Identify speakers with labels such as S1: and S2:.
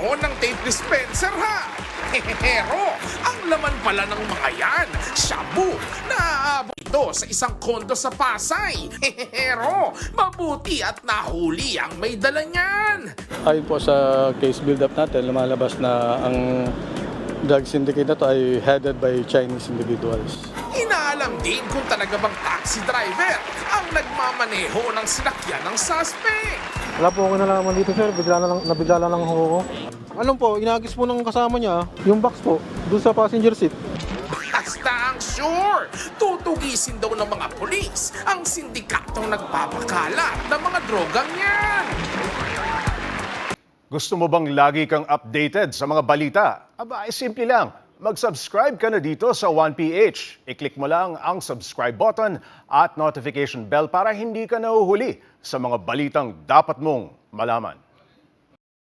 S1: kahon ng tape dispenser ha. Pero ang laman pala ng mga yan, shabu, na aabot ito sa isang kondo sa Pasay. Pero mabuti at nahuli ang may dala niyan.
S2: Ayon po sa case build-up natin, lumalabas na ang drug syndicate na to ay headed by Chinese individuals.
S1: Inaalam din kung talaga bang taxi driver ang nagmamaneho ng sinakyan ng suspect.
S3: Wala po ako nalaman dito sir, bigla na lang, nabigla na lang ako. Alam po, inagis po ng kasama niya, yung box po, doon sa passenger seat.
S1: Basta ang sure, tutugisin daw ng mga polis ang sindikatong nagpapakalat ng mga drogang yan.
S4: Gusto mo bang lagi kang updated sa mga balita? Aba, ay simple lang. Mag-subscribe ka na dito sa 1PH. I-click mo lang ang subscribe button at notification bell para hindi ka nahuhuli sa mga balitang dapat mong malaman.